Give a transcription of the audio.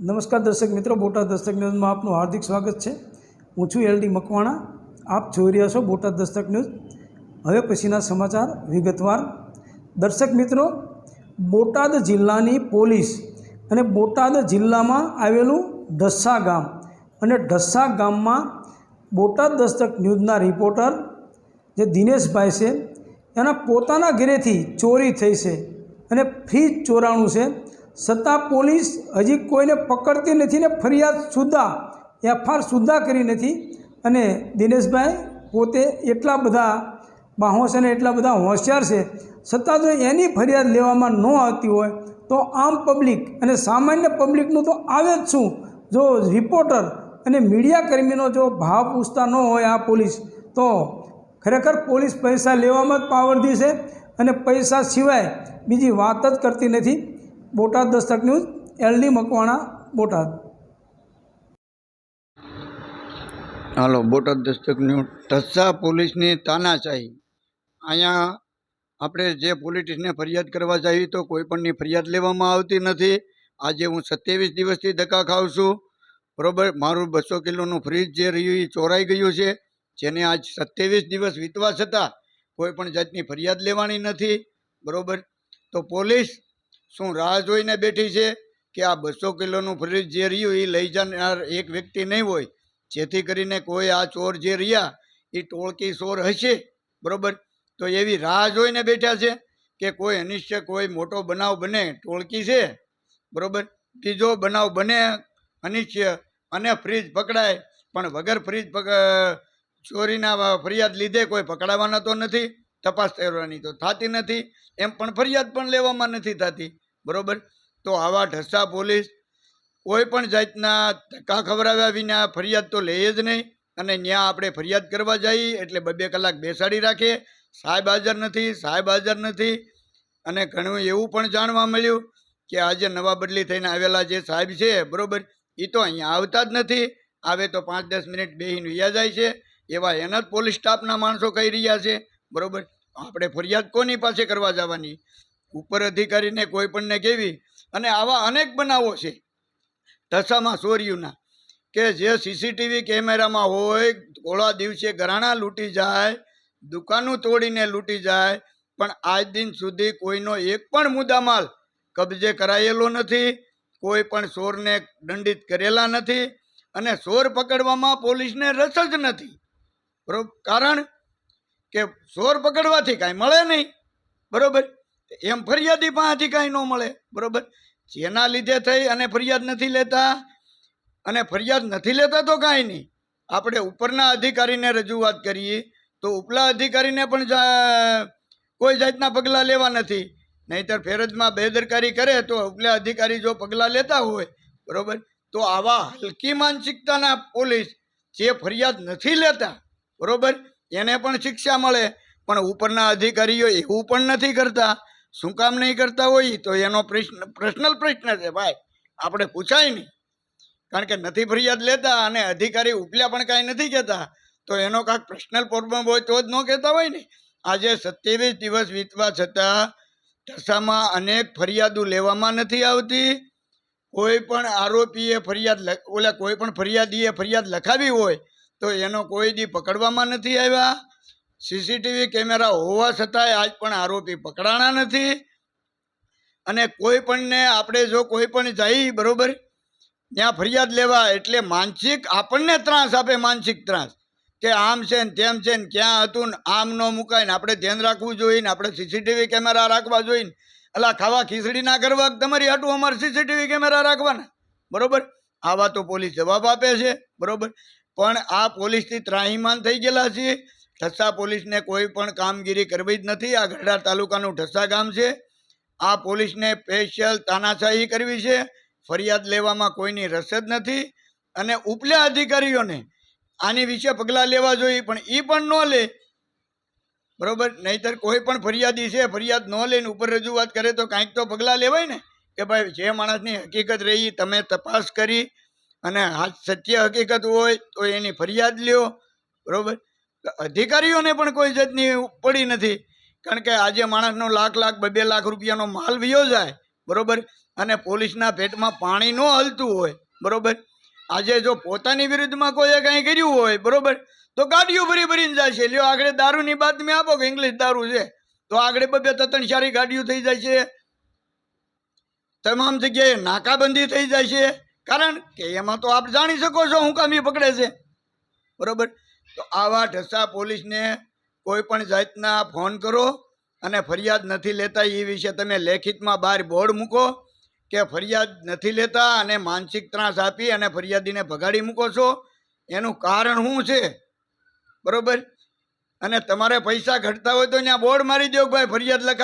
નમસ્કાર દર્શક મિત્રો, બોટાદ દસ્તક ન્યૂઝમાં આપનું હાર્દિક સ્વાગત છે. હું છું એલડી મકવાણા. આપ જોઈ રહ્યા છો બોટાદ દસ્તક ન્યૂઝ. હવે પછીના સમાચાર વિગતવાર. દર્શક મિત્રો, બોટાદ જિલ્લાની પોલીસ અને બોટાદ જિલ્લામાં આવેલું ઢસ્સા ગામ અને ઢસ્સા ગામમાં બોટાદ દસ્તક ન્યૂઝના રિપોર્ટર જે દિનેશભાઈ છે, એના પોતાના ઘરેથી ચોરી થઈ છે અને ફ્રીજ ચોરાણું છે. છતાં પોલીસ હજી કોઈને પકડતી નથી ને ફરિયાદ સુદ્ધા એફઆર સુદ્ધા કરી નથી. અને દિનેશભાઈ પોતે એટલા બધા બાહોશ અને એટલા બધા હોશિયાર છે. છતાં જો એની ફરિયાદ લેવામાં ન આવતી હોય, તો આમ પબ્લિક અને સામાન્ય પબ્લિકનું તો આવે જ શું? જો રિપોર્ટર અને મીડિયા કર્મીનો જો ભાવ પૂછતા ન હોય આ પોલીસ, તો ખરેખર પોલીસ પૈસા લેવામાં જ પાવરધી છે અને પૈસા સિવાય બીજી વાત જ કરતી નથી. Botad Dastak news, LD Makwana, Botad. હાલો, બોટાદ દસ્તક ન્યૂઝ. ઢસા પોલીસની તાનાશાહી. અહીંયા આપણે જે પોલીસને ફરિયાદ કરવા જઈએ તો કોઈ પણની ફરિયાદ લેવામાં આવતી નથી. આજે હું સત્યાવીસ દિવસથી ધક્કા ખાઉં છું. બરોબર, મારું બસો કિલોનું ફ્રીજ જે રહ્યું એ ચોરાઈ ગયું છે. જેને આજ સત્યાવીસ દિવસ વીતવા છતાં કોઈ પણ જાતની ફરિયાદ લેવાની નથી. બરોબર, તો પોલીસ શું રાહ જોઈને બેઠી છે કે આ બસો કિલોનું ફ્રીજ જે રહ્યું એ લઈ જનાર એક વ્યક્તિ નહીં હોય? જેથી કરીને કોઈ આ ચોર જે રહ્યા, એ ટોળકી ચોર હશે? બરાબર? તો એવી રાહ જોઈને બેઠા છે કે કોઈ અનિશ્ચય કોઈ મોટો બનાવ બને, ટોળકી છે? બરાબર? બીજો બનાવ બને અનિશ્ચય અને ફ્રીજ પકડાય, પણ વગર ફ્રીજ ચોરીના ફરિયાદ લીધે કોઈ પકડાવાના તો નથી, તપાસ કરવાની તો થતી નથી, એમ પણ ફરિયાદ પણ લેવામાં નથી થતી. બરોબર? તો આવા ઢસા પોલીસ કોઈ પણ જાતના ધક્કા ખવડાવ્યા વિના ફરિયાદ તો લે જ નહીં અને ત્યાં આપણે ફરિયાદ કરવા જઈએ એટલે બબે કલાક બેસાડી રાખીએ સાહેબ હાજર નથી, સાહેબ હાજર નથી. અને ઘણું એવું પણ જાણવા મળ્યું કે આજે નવા બદલી થઈને આવેલા જે સાહેબ છે, બરાબર? એ તો અહીંયા આવતા જ નથી. આવે તો પાંચ દસ મિનિટ બેહીને વ્યા જાય છે. એવા એના જ પોલીસ સ્ટાફના માણસો કહી રહ્યા છે. બરાબર? આપણે ફરિયાદ કોની પાસે કરવા જવાની? ઉપર અધિકારીને કોઈ પણને કહેવી અને આવા અનેક બનાવો છે. ઢસામાં ચોરીઓના કે જે સીસીટીવી કેમેરામાં હોય થોડા દિવસે ઘરાણા લૂંટી જાય, દુકાનો તોડીને લૂંટી જાય, પણ આજ દિન સુધી કોઈનો એક પણ મુદ્દામાલ કબજે કરાયેલો નથી, કોઈ પણ ચોરને દંડિત કરેલા નથી અને ચોર પકડવામાં પોલીસને રસ જ નથી. બરોબર કારણ કે ચોર પકડવાથી કાંઈ મળે નહીં. બરોબર? એમ ફરિયાદી પાસેથી કાંઈ ન મળે, બરોબર? જેના લીધે થઈ અને ફરિયાદ નથી લેતા, અને ફરિયાદ નથી લેતા તો કાંઈ નહીં. આપણે ઉપરના અધિકારીને રજૂઆત કરીએ તો ઉપલા અધિકારીને પણ કોઈ જાતના પગલાં લેવા નથી. નહીંતર ફેરજમાં બેદરકારી કરે તો ઉપલા અધિકારી જો પગલાં લેતા હોય, બરાબર? તો આવા હલકી માનસિકતાના પોલીસ જે ફરિયાદ નથી લેતા, બરાબર? એને પણ શિક્ષા મળે. પણ ઉપરના અધિકારીઓ એવું પણ નથી કરતા. શું કામ નહીં કરતા હોય તો એનો પ્રશ્ન પર્સનલ પ્રશ્ન છે ભાઈ. આપણે પૂછાય નહીં. કારણ કે નથી ફરિયાદ લેતા અને અધિકારી ઉપલ્યા પણ કાંઈ નથી કહેતા. તો એનો કાંઈક પર્સનલ પ્રોબ્લેમ હોય તો જ ન કહેતા હોય ને. આજે સત્યાવીસ દિવસ વીતવા છતાં ઢસામાં અનેક ફરિયાદો લેવામાં નથી આવતી. કોઈ પણ આરોપીએ ફરિયાદ ઓલા કોઈ પણ ફરિયાદીએ ફરિયાદ લખાવી હોય તો એનો કોઈ દી પકડવામાં નથી આવ્યા. સીસીટીવી કેમેરા હોવા છતાંય આજ પણ આરોપી પકડાણા નથી. અને કોઈ પણને આપણે જો કોઈ પણ જઈ બરોબર? ત્યાં ફરિયાદ લેવા એટલે માનસિક આપણને ત્રાસ આપે, માનસિક ત્રાસ. કે આમ છે ને તેમ છે ને ક્યાં હતું ને આમ ન મુકાય ને આપણે ધ્યાન રાખવું જોઈએ ને આપણે સીસીટીવી કેમેરા રાખવા જોઈએ ને. અલા, ખાવા ખીચડી ના કરવા તમારી હાટું અમારે સીસીટીવી કેમેરા રાખવાના? બરોબર? આવા તો પોલીસ જવાબ આપે છે, બરોબર? પણ આ પોલીસથી ત્રાહીમાન થઈ ગયેલા છીએ. ઠસ્સા પોલીસને કોઈ પણ કામગીરી કરવી જ નથી. આ ગઢડા તાલુકાનું ઠસ્સા ગામ છે. આ પોલીસને સ્પેશિયલ તાનાશાહી કરવી છે. ફરિયાદ લેવામાં કોઈની રસ જ નથી. અને ઉપલા અધિકારીઓને આની વિશે પગલાં લેવા જોઈએ, પણ એ પણ ન લે. બરોબર? નહીતર કોઈ પણ ફરિયાદી છે, ફરિયાદ ન લઈને ઉપર રજૂઆત કરે તો કાંઈક તો પગલાં લેવાય ને. કે ભાઈ, જે માણસની હકીકત રહી, તમે તપાસ કરી અને સત્ય હકીકત હોય તો એની ફરિયાદ લ્યો. બરોબર? અધિકારીઓને પણ કોઈ જાતની પડી નથી. કારણ કે આજે માણસનો લાખ લાખ બે બે લાખ રૂપિયાનો માલ વિયો જાય, બરોબર? અને પોલીસના પેટમાં પાણી ન હલતું હોય, બરોબર? આજે જો પોતાની વિરુદ્ધમાં કોઈએ કંઈ કર્યું હોય, બરોબર? તો ગાડીઓ ભરી ભરીને જાય છે લ્યો, આગળ દારૂની બાતમી આપો કે ઇંગ્લિશ દારૂ છે. તો આગળ બબે ત્રણ ચારી ગાડીઓ થઈ જાય છે તમામ જગ્યાએ નાકાબંધી થઈ જાય છે કારણ કે એમાં તો આપ જાણી શકો છો હું કામ પકડે છે. બરોબર? તો આવા ઢસા પોલીસને કોઈ પણ જાતના ફોન કરો અને ફરિયાદ નથી લેતા. એ વિશે તમે લેખિતમાં બહાર બોર્ડ મૂકો કે ફરિયાદ નથી લેતા અને માનસિક ત્રાસ આપી અને ફરિયાદીને ભગાડી મૂકો છો. એનું કારણ શું છે? બરાબર? અને તમારે પૈસા ઘટતા હોય તો ત્યાં બોર્ડ મારી દો ભાઈ ફરિયાદ લખા